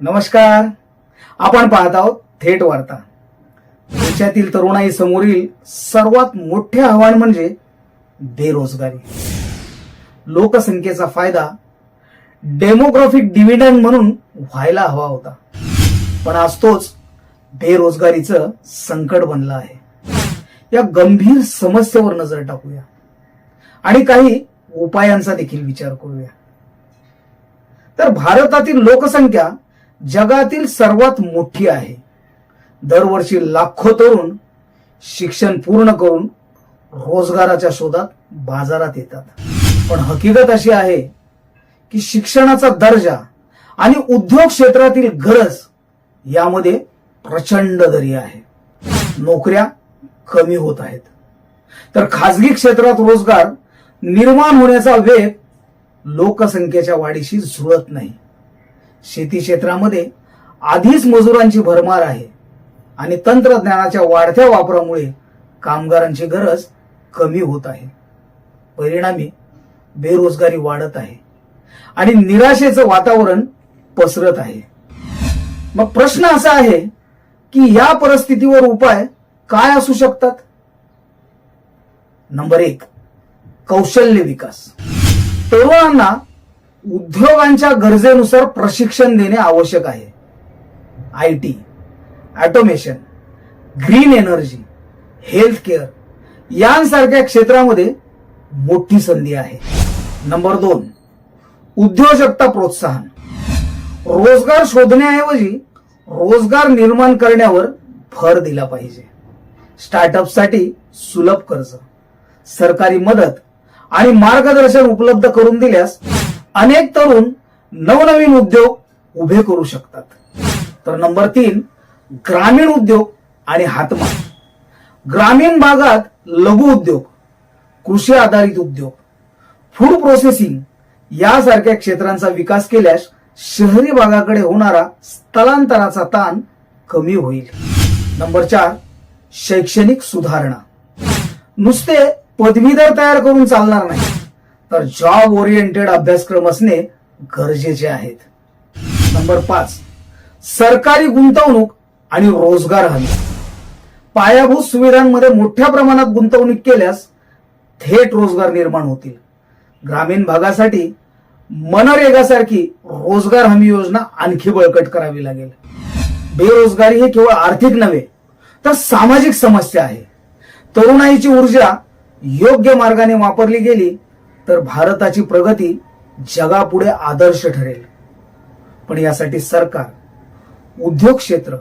नमस्कार. आपण पाहत आहोत थेट वार्ता. देशातील तरुणाई समोरील सर्वात मोठे आव्हान म्हणजे बेरोजगारी. लोकसंख्येचा फायदा डेमोग्राफिक डिव्हिडंड म्हणून व्हायला हवा होता. पण आज तोच बेरोजगारीचं संकट बनलं आहे. या गंभीर समस्येवर नजर टाकूया. आणि काही उपायांचा देखील विचार करूया. तर भारतातील लोकसंख्या जगातील सर्वात मोठी आहे. दरवर्षी लाखो तरुण शिक्षण पूर्ण करून रोजगाराच्या शोधात बाजारात येतात. पण हकीकत अशी आहे की शिक्षणाचा दर्जा आणि उद्योग क्षेत्रातील गरज यामध्ये प्रचंड दरी आहे. नोकऱ्या कमी होत आहेत. तर खाजगी क्षेत्रात रोजगार निर्माण होण्याचा वेग लोकसंख्येच्या वाढीशी जुळत नाही. शेती क्षेत्रामध्ये आधीच मजुरांची भरमार आहे आणि तंत्रज्ञानाच्या वाढत्या वापरामुळे कामगारांची गरज कमी होत आहे. परिणामी बेरोजगारी वाढत आहे आणि निराशेचं वातावरण पसरत आहे. मग प्रश्न असा आहे की या परिस्थितीवर उपाय काय असू शकतात? नंबर एक कौशल्य विकास. तरुणांना उद्योगांच्या गरजेनुसार प्रशिक्षण देणे आवश्यक आहे. I T automation green energy health care यांसारख्या क्षेत्रामध्ये मोठी संधी आहे. नंबर दोन उद्योजकता प्रोत्साहन. रोजगार शोधण्याऐवजी रोजगार निर्माण करण्यावर भर दिला पाहिजे. स्टार्टअपसाठी सुलभ कर्ज सरकारी मदत आणि मार्गदर्शन उपलब्ध करून दिल्यास अनेक तरुण नवनवीन उद्योग उभे करू शकतात. तर नंबर तीन ग्रामीण उद्योग आणि हातमाग. ग्रामीण भागात लघु उद्योग कृषी आधारित उद्योग फूड प्रोसेसिंग यासारख्या क्षेत्रांचा विकास केल्यास शहरी भागाकडे होणारा स्थलांतराचा ताण कमी होईल. नंबर चार शैक्षणिक सुधारणा. नुसते पदवीधर तयार करून चालणार नाही. तर जॉब ओरिएंटेड अभ्यासक्रम असणे गरजेचे आहेत. नंबर पाच सरकारी गुंतवणूक आणि रोजगार हमी. पायाभूत सुविधांमध्ये मोठ्या प्रमाणात गुंतवणूक केल्यास थेट रोजगार निर्माण होतील. ग्रामीण भागासाठी मनरेगासारखी रोजगार हमी योजना आणखी बळकट करावी लागेल. बेरोजगारी हे केवळ आर्थिक नव्हे तर सामाजिक समस्या आहे. तरुणाईची ऊर्जा योग्य मार्गाने वापरली गेली तर भारताची प्रगती जगापुढे आदर्श ठरेल. पण यासाठी सरकार उद्योग क्षेत्र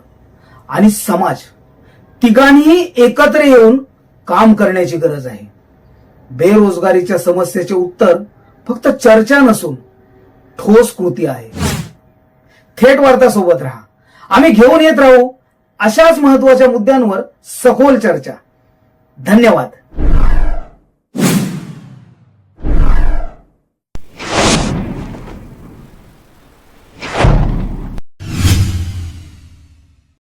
आणि समाज तिघांनीही एकत्र येऊन काम करण्याची गरज आहे. बेरोजगारीच्या समस्येचे उत्तर फक्त चर्चा नसून ठोस कृती आहे. थेट वार्ता सोबत राहा. आम्ही घेऊन येत राहू अशाच महत्त्वाच्या मुद्द्यांवर सखोल चर्चा. धन्यवाद.